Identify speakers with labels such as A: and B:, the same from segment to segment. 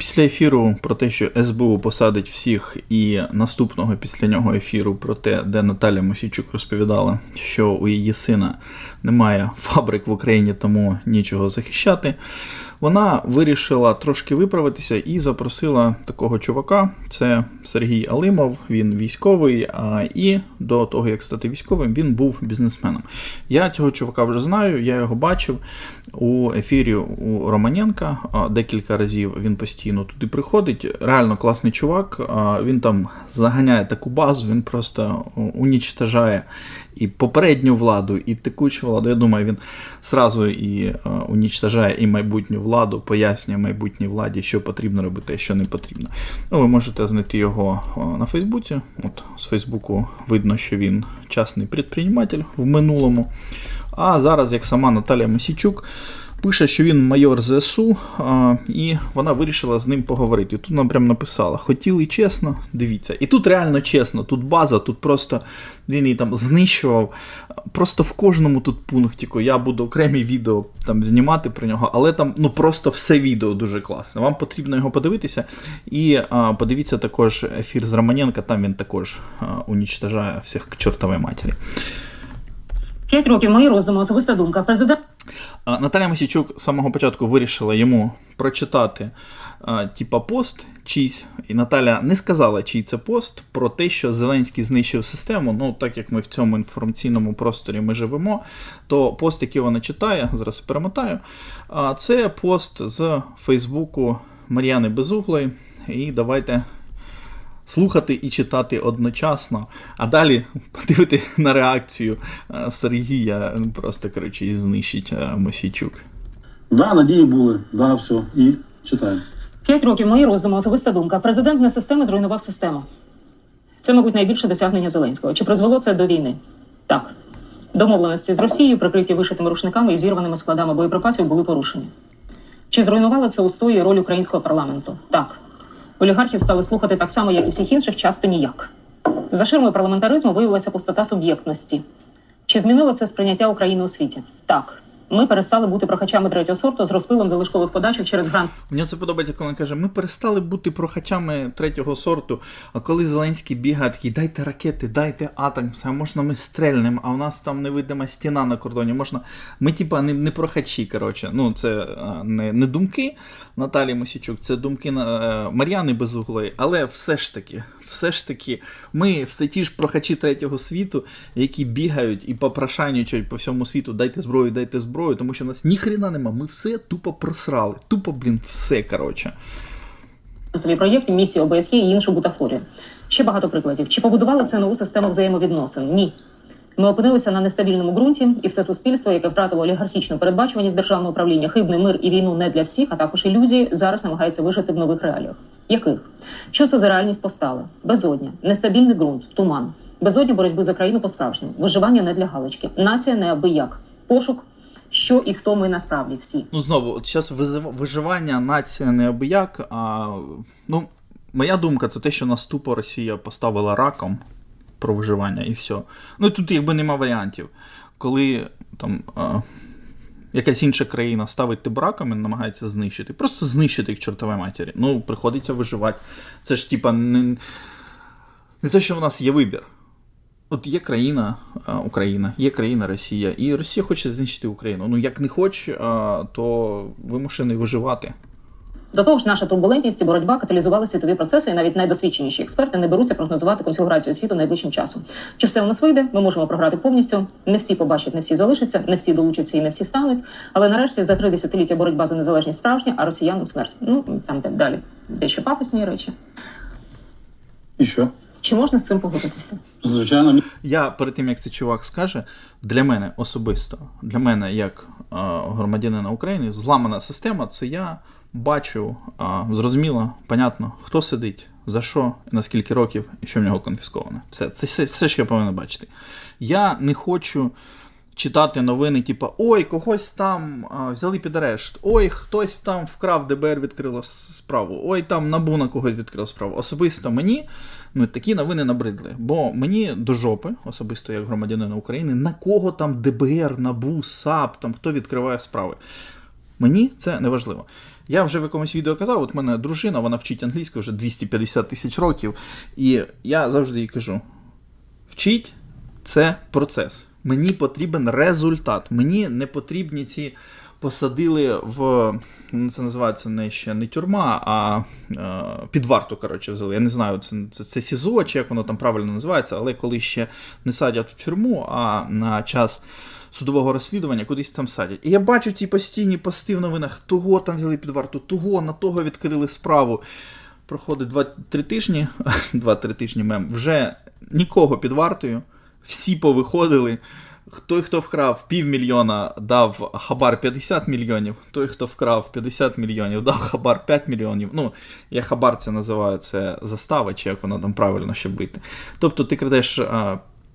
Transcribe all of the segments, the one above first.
A: Після ефіру про те, що СБУ посадить всіх, і наступного після нього ефіру про те, де Наталя Мосійчук розповідала, що у її сина немає фабрик в Україні, тому нічого захищати. Вона вирішила трошки виправитися і запросила такого чувака. Це Сергій Алимов, він військовий. А, і до того, як стати військовим, він був бізнесменом. Я цього чувака вже знаю, я його бачив у ефірі у Романенка декілька разів. Він постійно туди приходить. Реально класний чувак. Він там заганяє таку базу, він просто унічтажає і попередню владу, і текучу владу. Я думаю, він сразу і е, унічтажає і майбутню владу, пояснює майбутній владі, що потрібно робити, а що не потрібно. Ну, ви можете знайти його на Фейсбуці. От з Фейсбуку видно, що він частний предприниматель в минулому. А зараз, як сама Наталія Мосійчук, пише, що він майор ЗСУ, а, і вона вирішила з ним поговорити. Тут нам прям написала: хотіли чесно, дивіться. І тут реально чесно, тут база, тут просто він її там знищував. Просто в кожному тут пунктику я буду окремі відео там знімати про нього, але там ну просто все відео дуже класне. Вам потрібно його подивитися. І а, подивіться також ефір з Романенка, там він також унічтажає всіх к чортовій матері.
B: П'ять років мої роздуми, особиста думка. Президент
A: Наталя Мосійчук з самого початку вирішила йому прочитати типа пост чийсь, і Наталя не сказала, чий це пост про те, що Зеленський знищив систему. Ну, так як ми в цьому інформаційному просторі ми живемо, то пост, який вона читає, зараз перемотаю, це пост з Фейсбуку Мар'яни Безуглої. І давайте слухати і читати одночасно, а далі подивити на реакцію е, Сергія, просто коротше, і знищить е, Мосійчук.
C: Да, надії були, да, все. І читаємо.
B: п'ять років мої роздуми, особиста думка. Президент не системи зруйнував систему. Це, мабуть, найбільше досягнення Зеленського. Чи призвело це до війни? Так. Домовленості з Росією, прикриті вишитими рушниками і зірваними складами боєприпасів, були порушені. Чи зруйнувало це устої роль українського парламенту? Так. Олігархів стали слухати так само, як і всіх інших, часто ніяк. За ширмою парламентаризму виявилася пустота суб'єктності. Чи змінило це сприйняття України у світі? Так. Ми перестали бути прохачами третього сорту з розпилом залишкових подачок через грант
A: Мені це подобається, коли він каже: ми перестали бути прохачами третього сорту. А коли Зеленський бігає, такий, дайте ракети, дайте атом, все, можна ми стрельнемо, а у нас там невидима стіна на кордоні. Можна. Ми, типа, не, не прохачі. коротше. Ну, це а, не, не думки Наталії Мосічук, це думки на е, Мар'яни Безуглої, але все ж таки, все ж таки, ми все ті ж прохачі третього світу, які бігають і попрошайничають по всьому світу, дайте зброю, дайте зброю, тому що нас ніхрена нема. Ми все тупо просрали. Тупо, блін, все, коротше.
B: Тобі проєктів, місії ОБСЄ і іншу бутафорію. Ще багато прикладів. Чи побудували це нову систему взаємовідносин? Ні. Ми опинилися на нестабільному ґрунті, і все суспільство, яке втратило олігархічну передбачуваність державного управління, хибний мир і війну не для всіх, а також ілюзії, зараз намагається вижити в нових реаліях. Яких? Що це за реальність постали? Безодня, нестабільний ґрунт, туман, безодня боротьби за країну по-справжньому, виживання не для галочки, нація неабияк, пошук, що і хто ми насправді всі.
A: Ну, знову, от зараз виживання нація неабияк. А, ну, моя думка, це те, що тупо Росія поставила раком про виживання і все. Ну тут якби нема варіантів. Коли там. А, Якась інша країна ставить тебе раками, намагається знищити. Просто знищити їх чортовій матері. Ну, приходиться виживати. Це ж типа не, не те, що в нас є вибір. От є країна Україна, є країна Росія, і Росія хоче знищити Україну. Ну як не хоче, то вимушений виживати.
B: До того ж, наша турбулентність і боротьба каталізували світові процеси, і навіть найдосвідченіші експерти не беруться прогнозувати конфігурацію світу найближчим часом. Чи все у нас вийде? Ми можемо програти повністю. Не всі побачать, не всі залишаться, не всі долучаться і не всі стануть. Але нарешті за три десятиліття боротьба за незалежність справжня, а росіянам смерть. Ну там де далі дещо пафосні речі.
C: І що?
B: Чи можна з цим погодитися?
C: Звичайно.
A: Я перед тим як цей чувак скаже, для мене особисто, для мене, як е, громадянина України, зламана система це я бачу е, зрозуміло, понятно, хто сидить, за що, на скільки років і що в нього конфісковане. Все, це все, все що я повинен бачити. Я не хочу. Читати новини, типу, ой, когось там а, взяли під арешт, ой, хтось там вкрав, ДБР відкрило справу, ой, там НАБУ на когось відкрило справу. Особисто мені ну, такі новини набридли. Бо мені до жопи, особисто як громадянина України, на кого там ДБР, НАБУ, САП, там хто відкриває справи. Мені це не важливо. Я вже в якомусь відео казав, от мене дружина, вона вчить англійську вже 250 тисяч років. І я завжди їй кажу: вчіть це процес. Мені потрібен результат. Мені не потрібні ці посадили в. ну, Це називається не ще не тюрма, а е, під варту, коротше, взяли. Я не знаю, це, це, це СІЗО, чи як воно там правильно називається, але коли ще не садять в тюрму, а на час судового розслідування кудись там садять. І я бачу ці постійні пости в новинах, того там взяли під варту, того на того відкрили справу. Проходить 2-3 тижні, 2-3 тижні мем, вже нікого під вартою, всі повиходили. Той, хто вкрав півмільйона, дав хабар 50 мільйонів. Той, хто вкрав 50 мільйонів, дав хабар 5 мільйонів. Ну, я хабар це називаю, це застава, чи як воно там правильно ще бити. Тобто ти крадеш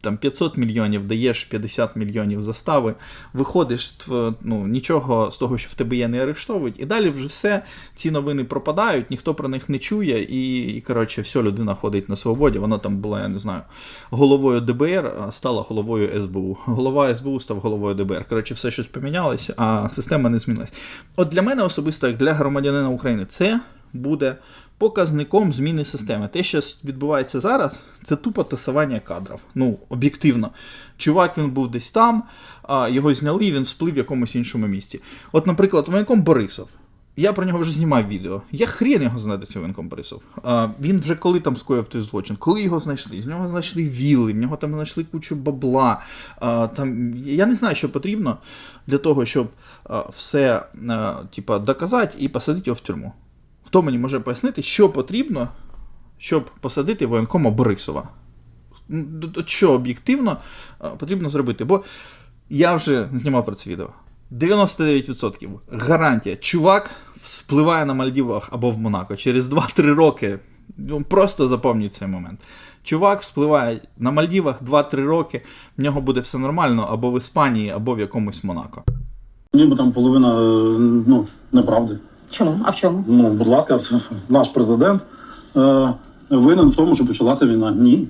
A: там 500 мільйонів, даєш 50 мільйонів застави, виходиш, ну, нічого з того, що в тебе є, не арештовують, і далі вже все, ці новини пропадають, ніхто про них не чує, і, і коротше, все, людина ходить на свободі. Вона там була, я не знаю, головою ДБР, а стала головою СБУ. Голова СБУ став головою ДБР. Коротше, все щось помінялося, а система не змінилась. От для мене особисто, як для громадянина України, це буде показником зміни системи. Те, що відбувається зараз, це тупо тасування кадрів. Ну, об'єктивно. Чувак він був десь там, а його зняли, і він сплив в якомусь іншому місті. От, наприклад, воєнком Борисов. Я про нього вже знімав відео. Я хрен його знайде цей воєнком Борисов. А, він вже коли там скоїв той злочин, коли його знайшли? З нього знайшли вілли, в нього там знайшли кучу бабла. А, там, я не знаю, що потрібно для того, щоб а, все а, типа, доказати і посадити його в тюрму. Хто мені може пояснити, що потрібно, щоб посадити воєнкома Борисова? Що об'єктивно потрібно зробити? Бо я вже знімав про це відео. 99% гарантія. Чувак спливає на Мальдівах або в Монако через 2-3 роки. Ну, просто запам'ятайте цей момент. Чувак спливає на Мальдівах 2-3 роки, в нього буде все нормально або в Іспанії, або в якомусь Монако.
C: Ніби там половина е, ну, неправди.
B: Чому? А в чому?
C: Ну, будь ласка, наш президент е, винен в тому, що почалася війна. Ні.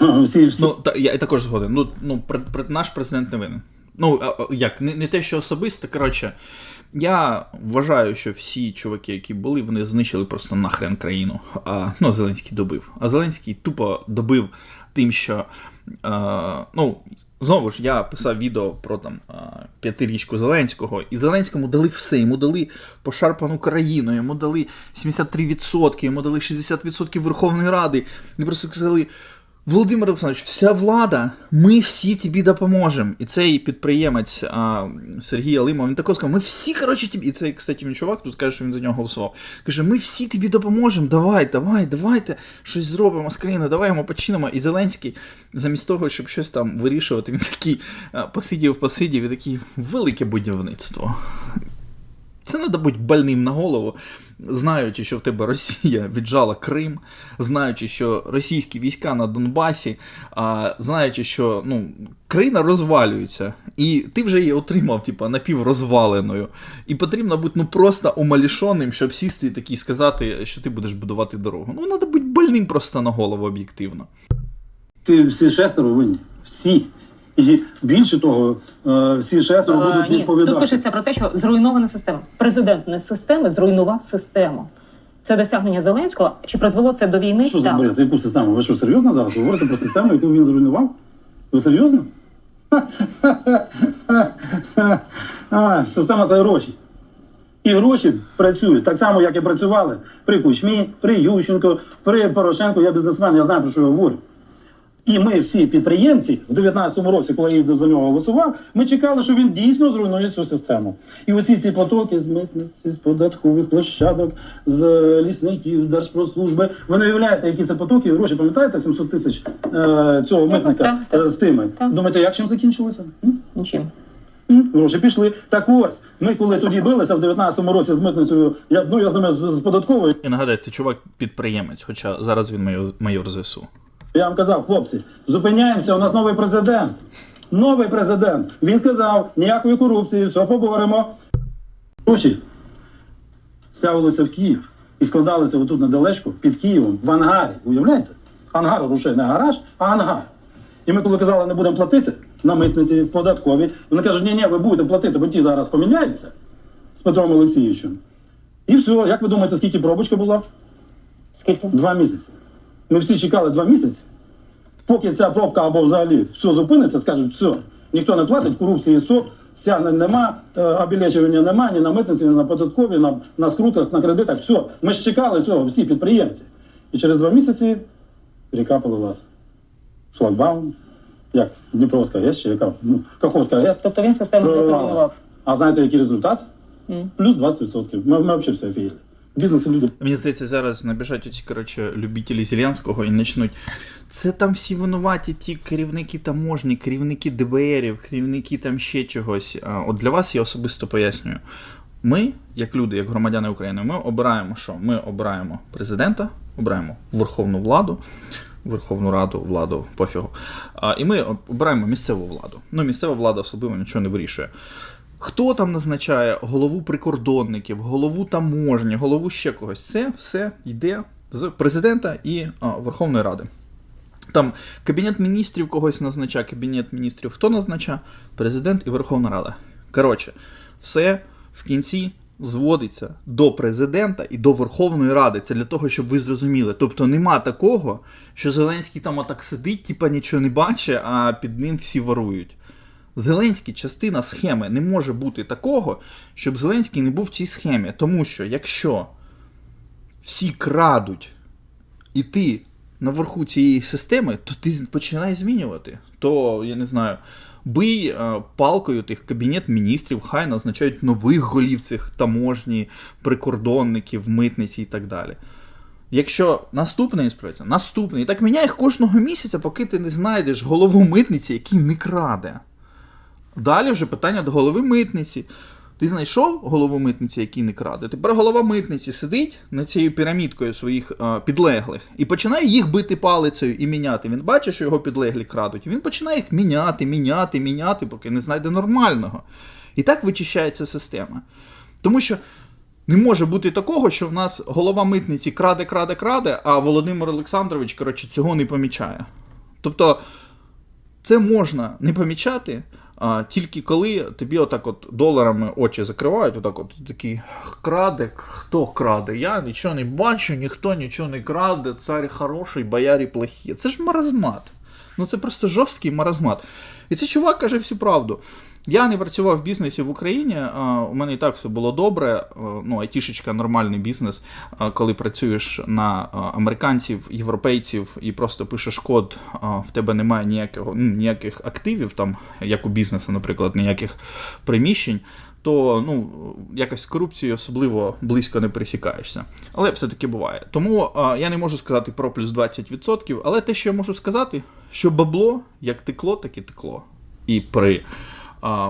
C: Всі, всі
A: Ну, та, я також згоден. Ну, ну пр, пр, наш президент не винен. Ну, а, а, як, не, не те, що особисто, коротше, я вважаю, що всі чуваки, які були, вони знищили просто нахрен країну. А, ну, Зеленський добив. А Зеленський тупо добив тим, що. А, ну, знову ж, я писав відео про там п'ятирічку Зеленського, і Зеленському дали все. Йому дали пошарпану країну, йому дали 73%, йому дали 60% Верховної Ради. І просто сказали. Володимир Олександрович, вся влада, ми всі тобі допоможемо. І цей підприємець а, Сергій Алимов, він також сказав, ми всі, коротше, тобі. І цей, кстати, він чувак, тут каже, що він за нього голосував. Каже, ми всі тобі допоможемо, давай, давай, давайте щось зробимо з країною, давай йому починимо. І Зеленський, замість того, щоб щось там вирішувати, він такий посидів, посидів і такий велике будівництво. Це треба бути больним на голову, знаючи, що в тебе Росія віджала Крим, знаючи, що російські війська на Донбасі, а, знаючи, що ну, країна розвалюється, і ти вже її отримав, типу, напіврозваленою. І потрібно бути ну, просто умалішоним, щоб сісти і такий сказати, що ти будеш будувати дорогу. Ну, треба бути больним просто на голову об'єктивно.
C: всі, всі шестеро винні. Всі. І більше того, е, всі шестеро будуть
B: ні,
C: відповідати.
B: тут пишеться про те, що зруйнована система. Президент не системи зруйнував систему. Це досягнення Зеленського. Чи призвело це до війни?
C: Що за бред? Яку систему? Ви що, серйозно зараз говорите про систему, яку він зруйнував? Ви серйозно? А, система це гроші. І гроші працюють так само, як і працювали при Кучмі, при Ющенко, при Порошенко. Я бізнесмен, я знаю, про що я говорю. І ми всі підприємці в 19-му році, коли я їздив за нього голосував, ми чекали, що він дійсно зруйнує цю систему. І оці ці потоки з митниці, з податкових площадок, з е, лісників, з держпрослужби. Ви не уявляєте, які це потоки, гроші, пам'ятаєте, 700 тисяч е, цього митника
B: так, так.
C: е, з тими.
B: Так.
C: Думаєте, як чим закінчилося? М?
B: Нічим.
C: Гроші пішли. Так ось, ми коли тоді билися в 19-му році з митницею, я, ну я з ними з, з податковою,
A: І нагадаю, це чувак підприємець, хоча зараз він майор, майор ЗСУ.
C: Я вам казав, хлопці, зупиняємося, у нас новий президент. Новий президент. Він сказав, ніякої корупції, все поборемо. Гроші ставилися в Київ і складалися отут недалечко під Києвом в ангарі. Уявляєте? Ангар грошей, не гараж, а ангар. І ми, коли казали, не будемо платити на митниці, в податкові, вони кажуть, ні, ні, ви будете платити, бо ті зараз поміняються з Петром Олексійовичем. І все, як ви думаєте, скільки пробочка була?
B: Скільки?
C: Два місяці. Ми всі чекали два місяці. Поки ця пробка або взагалі все зупиниться, скажуть, все, ніхто не платить, корупції 100, стягнень нема, е, обілечування нема, ні на митниці, ні на податковій, на, на скрутах, на кредитах. Все. Ми ж чекали цього, всі підприємці. І через два місяці перекапали вас. Шлагбаум, як Дніпровська ГЕС, чи яка? Ну, Каховська ГЕС.
B: Тобто він систему не зруйнував.
C: А знаєте, який результат? Плюс 20%. Ми, ми взагалі все офігели. Бізнеси люди
A: Мені здається, зараз набіжать оці, коротше, любителі Зеленського і почнуть. Це там всі винуваті, ті керівники таможні, керівники ДБРів, керівники там ще чогось. От для вас я особисто пояснюю. Ми, як люди, як громадяни України, ми обираємо що? Ми обираємо президента, обираємо Верховну владу, Верховну Раду, владу, пофігу. І ми обираємо місцеву владу. Ну, місцева влада особливо нічого не вирішує. Хто там назначає голову прикордонників, голову таможні, голову ще когось? Це все йде з президента і а, Верховної Ради. Там Кабінет міністрів когось назначає, Кабінет міністрів хто назначає? Президент і Верховна Рада. Коротше, все в кінці зводиться до президента і до Верховної Ради. Це для того, щоб ви зрозуміли. Тобто нема такого, що Зеленський там отак сидить, типа нічого не бачить, а під ним всі ворують. Зеленський частина схеми не може бути такого, щоб Зеленський не був в цій схемі. Тому що якщо всі крадуть, і ти наверху цієї системи, то ти починаєш змінювати. То, я не знаю, бий е, палкою тих кабінет міністрів, хай назначають нових голів цих таможні, прикордонників, митниці і так далі. Якщо наступний інспектор, наступний, так міняй їх кожного місяця, поки ти не знайдеш голову митниці, який не краде. Далі вже питання до голови митниці. Ти знайшов голову митниці, який не краде. Тепер голова митниці сидить над цією пірамідкою своїх е, підлеглих і починає їх бити палицею і міняти. Він бачить, що його підлеглі крадуть. Він починає їх міняти, міняти, міняти, поки не знайде нормального. І так вичищається система. Тому що не може бути такого, що в нас голова митниці краде, краде, краде, а Володимир Олександрович, коротше, цього не помічає. Тобто. Це можна не помічати, а, тільки коли тобі отак от доларами очі закривають, отак от такий краде, хто краде? Я нічого не бачу, ніхто нічого не краде, цар хороший, боярі плохі. Це ж маразмат. Ну це просто жорсткий маразмат. І цей чувак каже всю правду. Я не працював в бізнесі в Україні, у мене і так все було добре. Ну, айтішечка, нормальний бізнес, коли працюєш на американців, європейців і просто пишеш код, в тебе немає ніякого, ну, ніяких активів, там, як у бізнесу, наприклад, ніяких приміщень. То ну, якось з корупцією особливо близько не пересікаєшся. Але все-таки буває. Тому я не можу сказати про плюс 20%, але те, що я можу сказати, що бабло як текло, так і текло. І при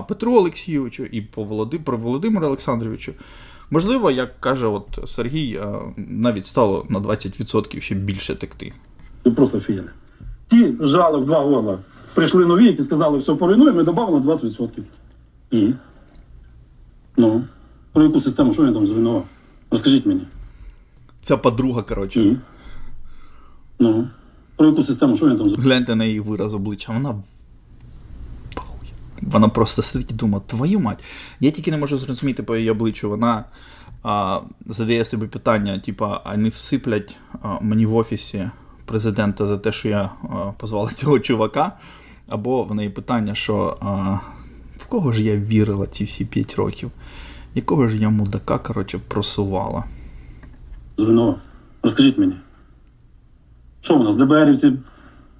A: Петру Олексійовичу, і по Володи, про Володимиру Олександровичу. Можливо, як каже от Сергій, навіть стало на 20% ще більше текти.
C: Ти просто офігели. Ті жали в два горла. Прийшли нові, які сказали, все поруйнуємо, і додали 20%. І? Ну, про яку систему, що він там зруйнував? Розкажіть мені.
A: Ця подруга, коротше.
C: І? Ну, про яку систему, що він там зруйнував?
A: Гляньте на її вираз обличчя. Вона. Вона просто сидить і думає, твою мать. Я тільки не можу зрозуміти по її обличчю. Вона а, задає собі питання, типа, а не всиплять а, мені в офісі президента за те, що я а, позвала цього чувака. Або в неї питання, що а, в кого ж я вірила ці всі 5 років? Якого ж я мудака, коротше, просувала?
C: Зруйнував. Розкажіть мені. Що у нас, ДБРівці?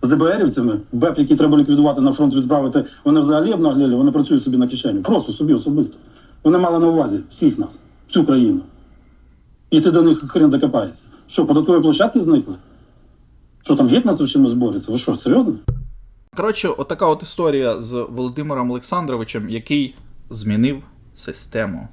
C: З ДБРівцями, БЕП, які треба ліквідувати на фронт відправити, вони взагалі обнагліли, вони працюють собі на кишеню. Просто собі особисто. Вони мали на увазі всіх нас, всю країну. І ти до них хрен докопаєшся. Що, податкові площадки зникли? Що там геть нас в чимось збориться? Ви що, серйозно?
A: Коротше, отака от історія з Володимиром Олександровичем, який змінив систему.